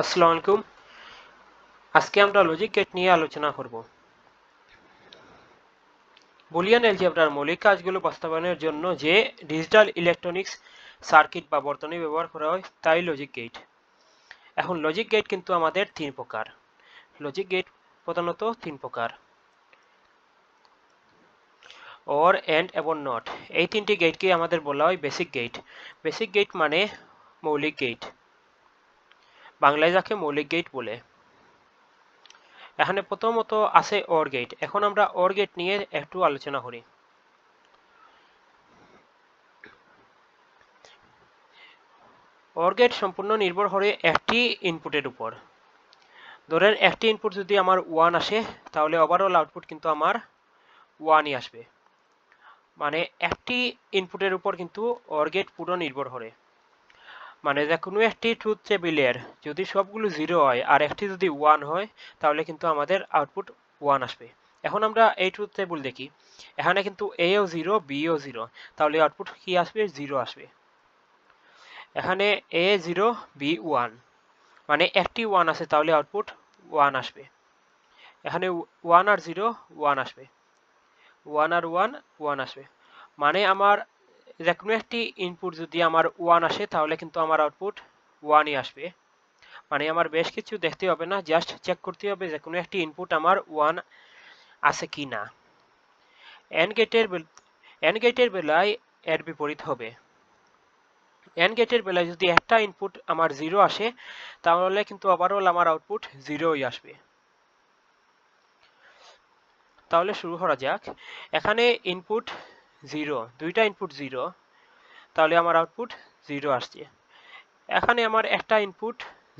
আসসালামু আলাইকুম। আজকে আমরা লজিক গেট নিয়ে আলোচনা করব। বুলিয়ান এলজেব্রার মৌলিক কাজগুলো বাস্তবায়নের জন্য যে ডিজিটাল ইলেকট্রনিক্স সার্কিট বা বর্তনী ব্যবহার করা হয়, তাই লজিক গেট এখন লজিক গেট কিন্তু আমাদের তিন প্রকার। লজিক গেট প্রধানত তিন প্রকার। অর এন্ড এবং নট এই তিনটি গেটকে আমাদের বলা হয় বেসিক গেট বেসিক গেট মানে মৌলিক গেট বাংলায় যাকে মৌলিক গেট বলে। এখানে প্রথমত আছে অর গেট এখন আমরা অর গেট নিয়ে একটু আলোচনা করি। অর গেট সম্পূর্ণ নির্ভর করে একটি ইনপুটের উপর। ধরেন একটি ইনপুট যদি আমার ওয়ান আসে, তাহলে ওভারঅল আউটপুট কিন্তু আমার ওয়ানই আসবে। মানে একটি ইনপুটের উপর কিন্তু অর গেট পুরো নির্ভর করে। মানে যে কোনো একটি ট্রুথ টেবিলের যদি সবগুলো জিরো হয় আর একটি যদি ওয়ান হয়, তাহলে কিন্তু আমাদের আউটপুট ওয়ান আসবে। এখন আমরা এই ট্রুথ টেবিল দেখি। এখানে কিন্তু এও জিরো বিও জিরো তাহলে আউটপুট কি আসবে? জিরো আসবে। এখানে এ জিরো বি ওয়ান মানে একটি ওয়ান আছে, তাহলে আউটপুট ওয়ান আসবে। এখানে ওয়ান আর জিরো ওয়ান আসবে। ওয়ান আর ওয়ান ওয়ান আসবে। মানে আমার যে কোনো একটি ইনপুট যদি আমার ওয়ান আসে, তাহলে কিন্তু আমার আউটপুট ওয়ানই আসবে। মানে আমার বেশ কিছু দেখতে হবে না জাস্ট চেক করতে হবে যে কোনো একটি ইনপুট আমার ওয়ান আছে কি না। এন গেটের এন গেটের বেলায় এর বিপরীত হবে। এন গেটের বেলায় যদি একটা ইনপুট আমার জিরো আসে, তাহলে কিন্তু ওভারঅল আমার আউটপুট জিরোই আসবে। তাহলে শুরু করা যাক। এখানে ইনপুট জিরো দুইটা ইনপুট জিরো তাহলে আমার আউটপুট জিরো আসছে। এখানে আমার একটা ইনপুট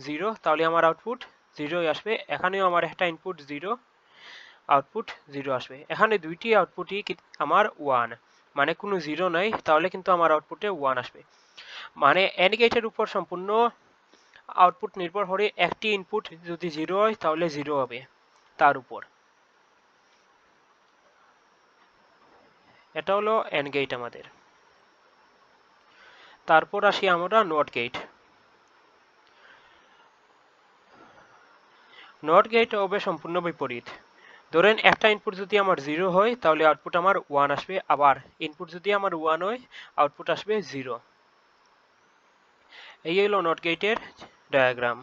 জিরো তাহলে আমার আউটপুট জিরোই আসবে। এখানেও আমার একটা ইনপুট জিরো আউটপুট জিরো আসবে। এখানে দুইটি আউটপুটই আমার ওয়ান মানে কোনো জিরো নাই, তাহলে কিন্তু আমার আউটপুটে ওয়ান আসবে। মানে এন গেটের উপর সম্পূর্ণ আউটপুট নির্ভর করে একটি ইনপুট যদি জিরো হয়, তাহলে জিরো হবে তার উপর। এটা হলো এন গেট আমাদের। তারপর আসি আমরা নট গেট নট গেট হবে সম্পূর্ণ বিপরীত। ধরেন একটা ইনপুট যদি আমার জিরো হয়, তাহলে আউটপুট আমার ওয়ান আসবে। আবার ইনপুট যদি আমার ওয়ান হয় আউটপুট আসবে জিরো এই হলো নট গেটের ডায়াগ্রাম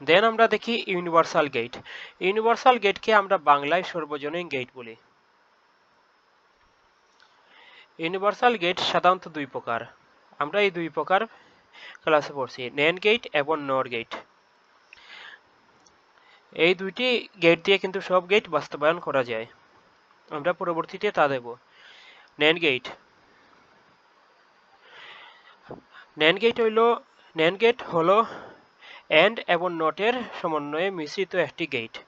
দেন আমরা দেখি ইউনিভার্সাল গেট ইউনিভার্সাল গেটকে আমরা বাংলায় সর্বজনীন গেট বলি। ইউনিভার্সাল গেট সাধারণত দুই প্রকার। আমরা এই দুই প্রকার ক্লাসে পড়ছি নেন গেট এবং নর গেট এই দুইটি গেট দিয়ে কিন্তু সব গেট বাস্তবায়ন করা যায়। আমরা পরবর্তীতে তা দেব। নেন গেট নেন গেট হইল নেন গেট হলো এন্ড এবং নটের সমন্বয়ে মিশ্রিত একটি গেট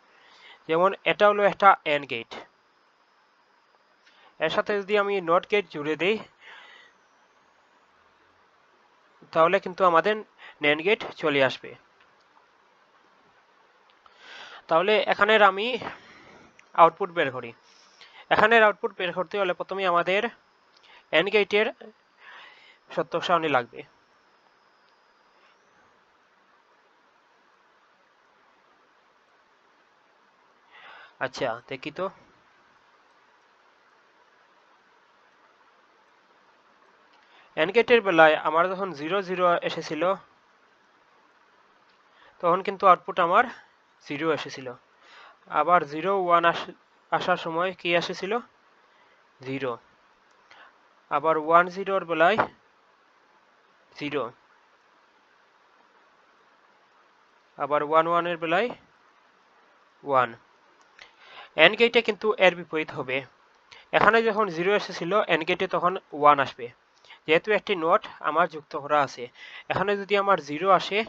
যেমন এটা হলো একটা এন্ড গেটের সাথে যদি আমি নট গেট জুড়ে দিই, তাহলে কিন্তু আমাদের নেন গেট চলে আসবে। তাহলে এখানের আমি আউটপুট বের করি। এখানের আউটপুট বের করতে হলে প্রথমে আমাদের এন গেটের সত্য সারণী লাগবে। আচ্ছা দেখি তো। এনগেটের বেলায় আমার যখন জিরো জিরো এসেছিল, তখন কিন্তু আউটপুট আমার জিরো এসেছিল। আবার জিরো ওয়ান আসার সময় কি এসেছিল? জিরো। আবার ওয়ান জিরোর বেলায় জিরো। আবার ওয়ান ওয়ানের বেলায় ওয়ান। এন গেটে কিন্তু এর বিপরীত হবে। এখানে যখন জিরো এসেছিল এন গেটে তখন ওয়ান আসবে। যেহেতু একটি নোট আমার যুক্ত করা আছে। এখানে যদি আমার জিরো আসে,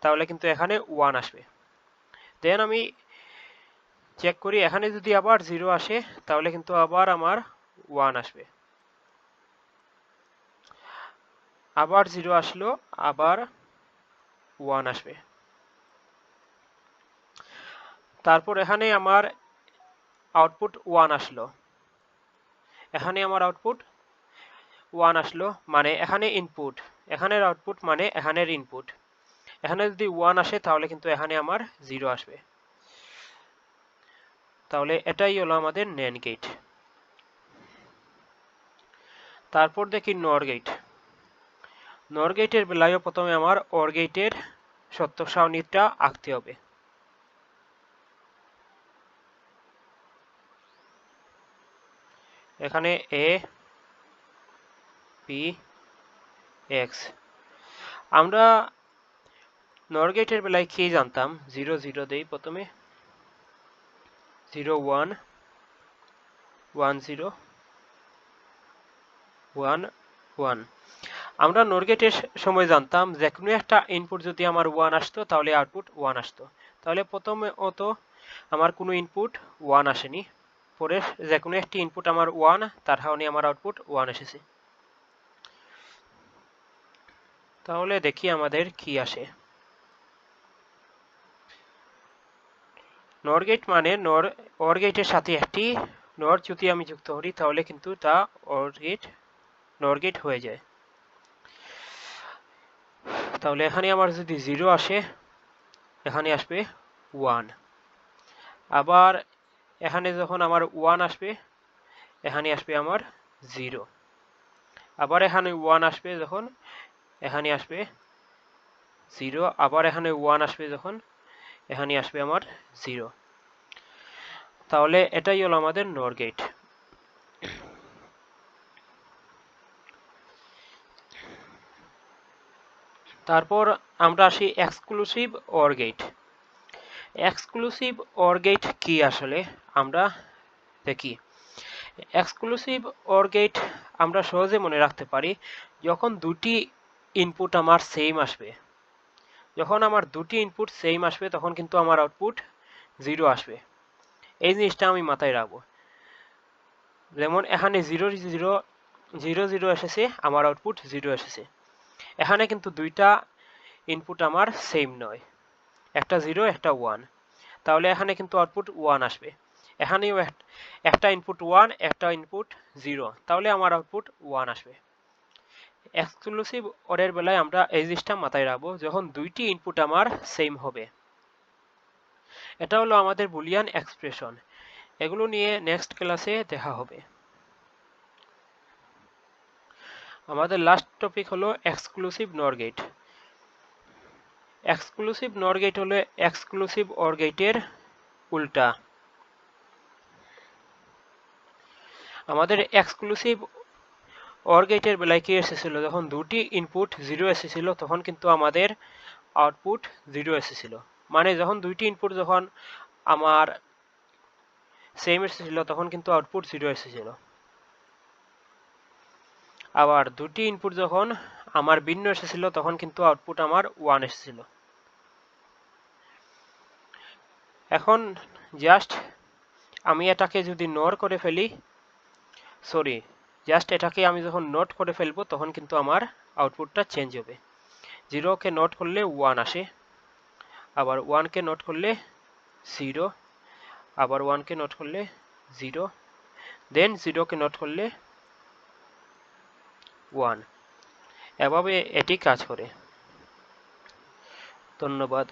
তাহলে কিন্তু এখানে ওয়ান আসবে। দেন আমি চেক করি, এখানে যদি আবার জিরো আসে, তাহলে কিন্তু আবার আমার ওয়ান আসবে। আবার জিরো আসলো, আবার ওয়ান আসবে। তারপর এখানে আমার আউটপুট ওয়ান আসলো। এখানে আমার আউটপুট ওয়ান আসলো মানে এখানে ইনপুট এখানের আউটপুট মানে এখানের ইনপুট এখানে যদি ওয়ান আসে, তাহলে কিন্তু এখানে আমার জিরো আসবে। তাহলে এটাই হলো আমাদের নেন গেট তারপর দেখি নর গেট নর গেটের বেলায়ও প্রথমে আমার অর গেটের সত্য সারণীটা আঁকতে হবে। এখানে এ পি এক্স আমরা নর গেটের বেলায় কি জানতাম? জিরো জিরো দেই প্রথমে। Zero, one. One, zero. One one. আমরা নোরগেটের সময় জানতাম যে কোনো একটা ইনপুট যদি আমার ওয়ান আসতো, তাহলে আউটপুট ওয়ান আসতো। তাহলে প্রথমে অত আমার কোনো ইনপুট ওয়ান আসেনি। পরে যে কোনো একটি ইনপুট আমার ওয়ান তার কারণে আমার আউটপুট ওয়ান এসেছে। তাহলে দেখি আমাদের কি আসে। নর গেট মানে নর অর গেটের সাথে একটি নর যদি আমি যুক্ত করি, তাহলে কিন্তু তা অর গেট নর গেট হয়ে যায়। তাহলে এখানে আমার যদি জিরো আসে, এখানে আসবে ওয়ান আবার এখানে যখন আমার ওয়ান আসবে, এখানে আসবে আমার জিরো আবার এখানে ওয়ান আসবে যখন, এখানে আসবে জিরো আবার এখানে ওয়ান আসবে যখন, এখানে আসবে আমার জিরো তাহলে এটাই হলো আমাদের নর গেট তারপর আমরা আসি exclusive or gate exclusive or gate কি আসলে? আমরা দেখি। এক্সক্লুসিভ অর গেট আমরা সহজে মনে রাখতে পারি যখন দুটি ইনপুট আমার সেম আসবে। যখন আমার দুটি ইনপুট সেম আসবে, তখন কিন্তু আমার আউটপুট জিরো আসবে। এই জিনিসটা আমি মাথায় রাখব। যেমন এখানে জিরো জিরো জিরো জিরো এসেছে, আমার আউটপুট জিরো এসেছে। এখানে কিন্তু দুইটা ইনপুট আমার সেম নয়। একটা জিরো একটা ওয়ান তাহলে এখানে কিন্তু আউটপুট ওয়ান আসবে। এখানেও একটা ইনপুট ওয়ান একটা ইনপুট জিরো তাহলে আমার আউটপুট ওয়ান আসবে। এক্সক্লুসিভ অরের বেলায় আমরা এই জিনিসটা মাথায় রাখব, যখন দুইটি ইনপুট আমার সেম হবে। এটা হলো আমাদের বুলিয়ান এক্সপ্রেশন এগুলো নিয়ে নেক্সট ক্লাসে দেখা হবে। আমাদের লাস্ট টপিক হলো exclusive nor gate exclusive nor gate হলো এক্সক্লুসিভ অর গেটের উল্টা। আমাদের এক্সক্লুসিভ অর গেটের বেলায় কি এসেছিল? যখন দুটি ইনপুট জিরো এসেছিল, তখন কিন্তু আমাদের আউটপুট জিরো এসেছিল। মানে যখন দুইটি ইনপুট যখন আমার সেম এসেছিল, তখন কিন্তু আউটপুট জিরো এসেছিল। আবার দুটি ইনপুট যখন আমার ভিন্ন এসেছিল, তখন কিন্তু আউটপুট আমার ওয়ান এসেছিল। এখন জাস্ট আমি এটাকে যদি নর করে ফেলি সরি জাস্ট এটাকে আমি যখন নোট করে ফেলব, তখন কিন্তু আমার আউটপুটটা চেঞ্জ হবে। জিরোকে নোট করলে ওয়ান আসে, আবার ওয়ানকে নোট করলে জিরো আবার ওয়ানকে নোট করলে জিরো দেন জিরোকে নোট করলে ওয়ান এভাবে এটি কাজ করে। ধন্যবাদ।